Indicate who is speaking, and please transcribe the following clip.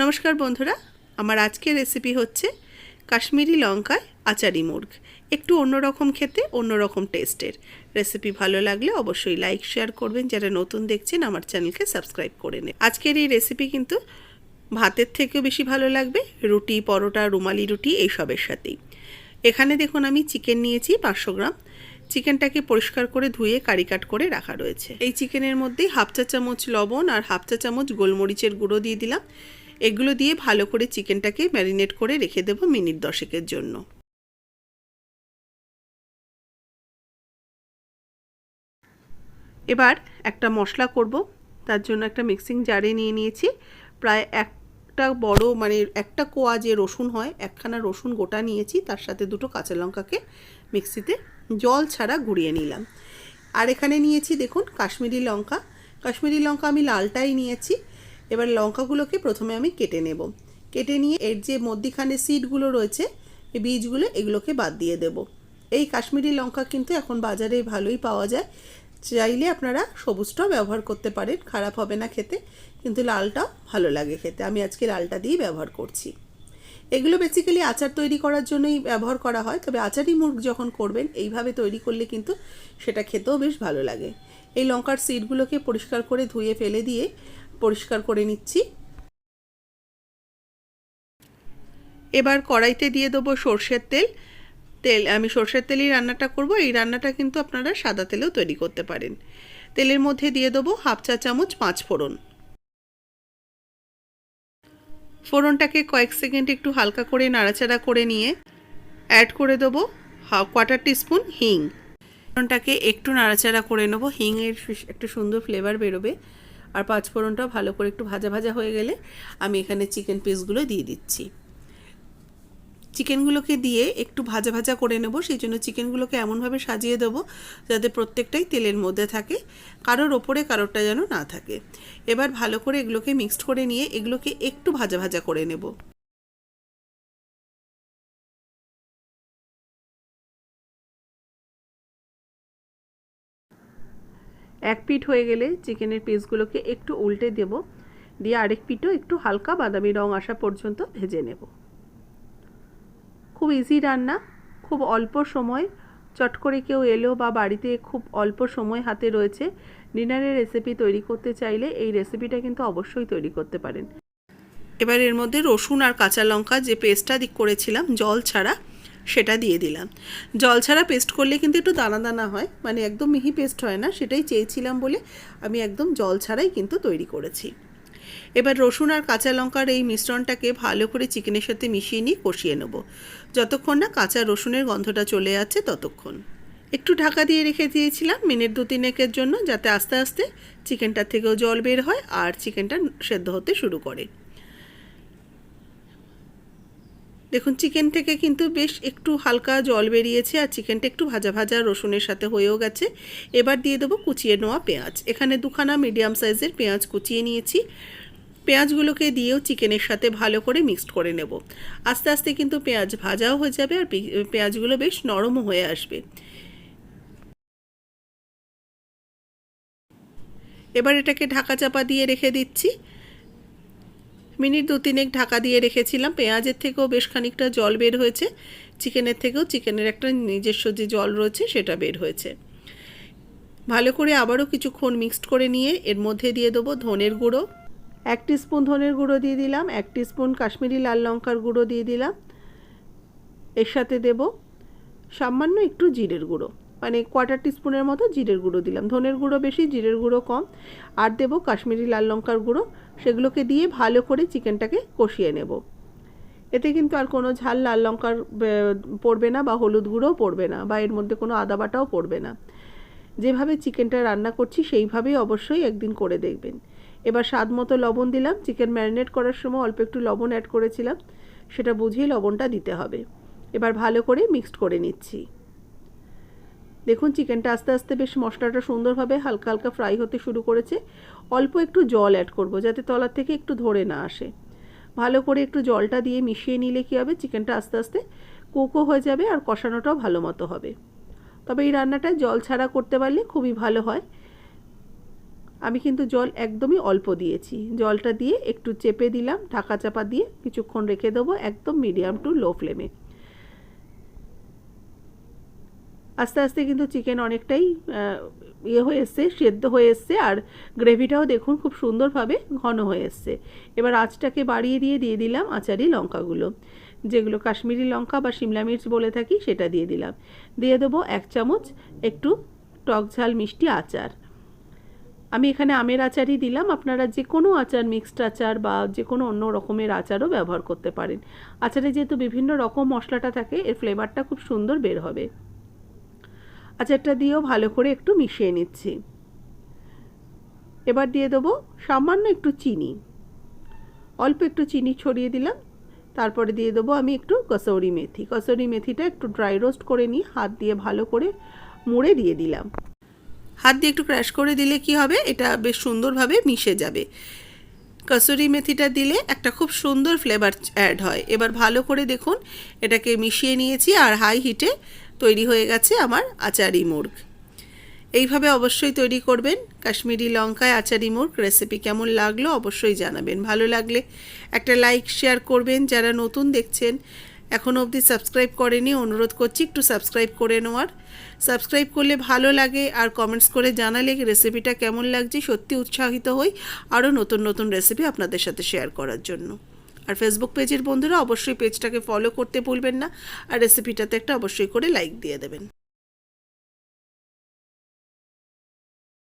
Speaker 1: নমস্কার বন্ধুরা, আমার আজকের রেসিপি হচ্ছে কাশ্মীরি লঙ্কায় আচারি মুর্গ। একটু অন্যরকম খেতে, অন্যরকম টেস্টের রেসিপি ভালো লাগলে অবশ্যই লাইক শেয়ার করবেন। যারা নতুন দেখছেন, আমার চ্যানেলকে সাবস্ক্রাইব করে নেন আজকের এই রেসিপি কিন্তু ভাতের থেকেও বেশি ভালো লাগবে, রুটি, পরোটা, রুমালি রুটি, এইসবের সাথেই। এখানে দেখুন, আমি চিকেন নিয়েছি পাঁচশো গ্রাম। চিকেনটাকে পরিষ্কার করে ধুয়ে কারি কাট করে রাখা রয়েছে। এই চিকেনের মধ্যেই হাফ চা চামচ লবণ আর হাফ চা চামচ গোলমরিচের গুঁড়ো দিয়ে দিলাম। এগুলো দিয়ে ভালো করে চিকেনটাকে ম্যারিনেট করে রেখে দেবো মিনিট দশেকের জন্য। এবার একটা মশলা করব, তার জন্য একটা মিক্সিং জারে নিয়ে নিয়েছি। প্রায় একটা বড় মানে একটা কোয়া যে রসুন হয়, একখানা রসুন গোটা নিয়েছি, তার সাথে দুটো কাঁচা লঙ্কাকে মিক্সিতে জল ছাড়া ঘুরিয়ে নিলাম। আর এখানে নিয়েছি, দেখুন, কাশ্মীরি লঙ্কা। কাশ্মীরি লঙ্কা আমি লালটাই নিয়েছি। এবার লঙ্কাগুলোকে প্রথমে আমি কেটে নেব। কেটে নিয়ে এর যে মধ্যিখানে সিডগুলো রয়েছে বীজগুলো এগুলোকে বাদ দিয়ে দেব। এই কাশ্মীরি লঙ্কা কিন্তু এখন বাজারে ভালোই পাওয়া যায়। চাইলে আপনারা সবুজটাও ব্যবহার করতে পারেন, খারাপ হবে না খেতে, কিন্তু লালটাও ভালো লাগে খেতে। আমি আজকে লালটা দিয়েই ব্যবহার করছি। এগুলো বেসিক্যালি আচার তৈরি করার জন্যই ব্যবহার করা হয়, তবে আচারি মুরগ যখন করবেন, এইভাবে তৈরি করলে কিন্তু সেটা খেতেও বেশ ভালো লাগে। এই লঙ্কার সিডগুলোকে পরিষ্কার করে ধুয়ে ফেলে দিয়ে পরিষ্কার করে নিচ্ছি। এবার কড়াইতে দিয়ে দেবো সর্ষের তেল। তেল, আমি সর্ষের তেলেই রান্নাটা করব। এই রান্নাটা কিন্তু আপনারা সাদা তেলেও তৈরি করতে পারেন। তেলের মধ্যে দিয়ে দেবো হাফ চা চামচ পাঁচ ফোড়ন। ফোড়নটাকে কয়েক সেকেন্ড একটু হালকা করে নাড়াচাড়া করে নিয়ে অ্যাড করে দেবো হাফ, কোয়ার্টার টিস্পুন হিং। ফোড়নটাকে একটু নাড়াচাড়া করে নেব। হিংয়ের একটা সুন্দর ফ্লেভার বেরোবে। আর পাঁচ ফোড়নটাও ভালো করে একটু ভাজা ভাজা হয়ে গেলে আমি এখানে চিকেন পিসগুলো দিয়ে দিচ্ছি। চিকেনগুলোকে দিয়ে একটু ভাজা ভাজা করে নেব, সেই জন্য চিকেনগুলোকে এমনভাবে সাজিয়ে দেবো যাতে প্রত্যেকটাই তেলের মধ্যে থাকে, কারোর ওপরে কারোরটা যেন না থাকে। এবার ভালো করে এগুলোকে মিক্সড করে নিয়ে এগুলোকে একটু ভাজা ভাজা করে নেব। এক পিঠ হয়ে গেলে চিকেনের পিসগুলোকে একটু উল্টে দেব। দিয়ে আরেক পিঠও একটু হালকা বাদামি রং আসা পর্যন্ত ভেজে নেব। খুব ইজি রান্না, খুব অল্প সময়। চট করে কেউ এলো বা বাড়িতে খুব অল্প সময় হাতে রয়েছে, ডিনারের রেসিপি তৈরি করতে চাইলে এই রেসিপিটা কিন্তু অবশ্যই তৈরি করতে পারেন। এবার এর মধ্যে রসুন আর কাঁচা লঙ্কা যে পেস্টটা দিক করেছিলাম, জল ছাড়া সেটা দিয়ে দিলাম। জল ছাড়া পেস্ট করলে কিন্তু একটু দানা দানা হয় মানে একদম মিহি পেস্ট হয় না, সেটাই চেয়েছিলাম বলে আমি একদম জল ছাড়াই কিন্তু তৈরি করেছি। এবার রসুন আর কাঁচা লঙ্কার এই মিশ্রণটাকে ভালো করে চিকেনের সাথে মিশিয়ে নিয়ে কষিয়ে নেব। যতক্ষণ না কাঁচা রসুনের গন্ধটা চলে যাচ্ছে ততক্ষণ। একটু ঢাকা দিয়ে রেখে দিয়েছিলাম মিনিট দু তিনেকের জন্য, যাতে আস্তে আস্তে চিকেনটার থেকেও জল বের হয় আর চিকেনটা সেদ্ধ হতে শুরু করে। দেখুন চিকেন থেকে কিন্তু বেশ একটু হালকা জল বেরিয়েছে আর চিকেনটা একটু ভাজা ভাজা রসুনের সাথে হয়েও গেছে। এবার দিয়ে দেবো কুচিয়ে নেওয়া পেঁয়াজ। এখানে দুখানা মিডিয়াম সাইজের পেঁয়াজ কুচিয়ে নিয়েছি। পেঁয়াজগুলোকে দিয়েও চিকেনের সাথে ভালো করে মিক্সড করে নেব। আস্তে আস্তে কিন্তু পেঁয়াজ ভাজাও হয়ে যাবে আর পেঁয়াজগুলো বেশ নরমও হয়ে আসবে। এবার এটাকে ঢাকা চাপা দিয়ে রেখে দিচ্ছি। মিনিট দু তিনেক ঢাকা দিয়ে রেখেছিলাম। পেঁয়াজের থেকেও বেশ খানিকটা জল বের হয়েছে। চিকেনের থেকেও চিকেনের একটা নিজস্ব যে জল রয়েছে সেটা বের হয়েছে। ভালো করে আবারও কিছুক্ষণ মিক্সড করে নিয়ে এর মধ্যে দিয়ে দেবো ধনের গুঁড়ো। এক স্পুন ধনের গুঁড়ো দিয়ে দিলাম, এক স্পুন কাশ্মীরি লাল লঙ্কার গুঁড়ো দিয়ে দিলাম। এর সাথে দেব সামান্য একটু জিরের গুঁড়ো। মানে কোয়ার্টার টিস্পুনের মতো জিরের গুঁড়ো দিলাম। ধনের গুঁড়ো বেশি, জিরের গুঁড়ো কম। আর দেবো কাশ্মীরি লাল লঙ্কার গুঁড়ো। সেগুলোকে দিয়ে ভালো করে চিকেনটাকে কষিয়ে নেব। এতে কিন্তু আর কোনো ঝাল লাল লঙ্কার পড়বে না বা হলুদ গুঁড়োও পড়বে না বা এর মধ্যে কোনো আদা বাটাও পড়বে না। যেভাবে চিকেনটা রান্না করছি সেইভাবেই অবশ্যই একদিন করে দেখবেন। এবার স্বাদ মতো লবণ দিলাম। চিকেন ম্যারিনেট করার সময় অল্প একটু লবণ অ্যাড করেছিলাম। সেটা বুঝিয়ে লবণটা দিতে হবে। এবার ভালো করে মিক্সড করে নিচ্ছি। দেখুন চিকেনটা আস্তে আস্তে বেশ মশলাটা সুন্দরভাবে হালকা হালকা ফ্রাই হতে শুরু করেছে। অল্প একটু জল অ্যাড করব যাতে তলার থেকে একটু ধরে না আসে। ভালো করে একটু জলটা দিয়ে মিশিয়ে নিলে কী হবে চিকেনটা আস্তে আস্তে কোকো হয়ে যাবে আর কষানোটাও ভালো মতো হবে। তবে এই রান্নাটা জল ছাড়া করতে পারলে খুবই ভালো হয়। আমি কিন্তু জল একদমই অল্প দিয়েছি। জলটা দিয়ে একটু চেপে দিলাম, ঢাকা চাপা দিয়ে কিছুক্ষণ রেখে দেবো একদম মিডিয়াম টু লো ফ্লেমে আস্তে আস্তে কিন্তু চিকেন অনেকটাই ইয়ে হয়ে এসছে, সেদ্ধ হয়ে এসছে, আর গ্রেভিটাও দেখুন খুব সুন্দরভাবে ঘন হয়ে এসছে। এবার আঁচটাকে বাড়িয়ে দিয়ে দিয়ে দিলাম আচারি লঙ্কাগুলো। যেগুলো কাশ্মীরি লঙ্কা বা শিমলা মির্চ বলে থাকি, সেটা দিয়ে দিলাম। দিয়ে দেবো এক চামচ একটু টক ঝাল মিষ্টি আচার। আমি এখানে আমের আচারই দিলাম, আপনারা যে কোনো আচার, মিক্সড আচার বা যে কোনো অন্য রকমের আচারও ব্যবহার করতে পারেন। আচারে যেহেতু বিভিন্ন রকম মশলাটা থাকে, এর ফ্লেভারটা খুব সুন্দর বের হবে। আচারটা দিয়েও ভালো করে একটু মিশিয়ে নিচ্ছি। এবার দিয়ে দেবো সামান্য একটু চিনি। অল্প একটু চিনি ছড়িয়ে দিলাম। তারপরে দিয়ে দেবো আমি একটু কসৌরি মেথি। কসৌরি মেথিটা একটু ড্রাই রোস্ট করে নিই হাত দিয়ে ভালো করে মুড়ে দিয়ে দিলাম। হাত দিয়ে একটু ক্র্যাশ করে দিলে কি হবে? এটা বেশ সুন্দরভাবে মিশে যাবে। কসুরি মেথিটা দিলে একটা খুব সুন্দর ফ্লেভার অ্যাড হয়। এবার ভালো করে দেখুন, এটাকে মিশিয়ে নিয়েছি আর হাই হিটে তৈরি হয়ে গেছে আমার আচারি মুর্গ। এইভাবে অবশ্যই তৈরি করবেন। কাশ্মীরি লঙ্কায় আচারি মুর্গ রেসিপি কেমন লাগল অবশ্যই জানাবেন। ভালো লাগলে একটা লাইক শেয়ার করবেন। যারা নতুন দেখছেন এখনও অবধি সাবস্ক্রাইব করেনি, অনুরোধ করছি একটু সাবস্ক্রাইব করে নেওয়ার। সাবস্ক্রাইব করলে ভালো লাগে আর কমেন্টস করে জানালে রেসিপিটা কেমন লাগছে সত্যি উৎসাহিত হই আরও নতুন নতুন রেসিপি আপনাদের সাথে শেয়ার করার জন্য। আর ফেসবুক পেজের বন্ধুরা অবশ্যই পেজটাকে ফলো করতে ভুলবেন না, আর রেসিপিটাতে একটা অবশ্যই করে লাইক দিয়ে দেবেন।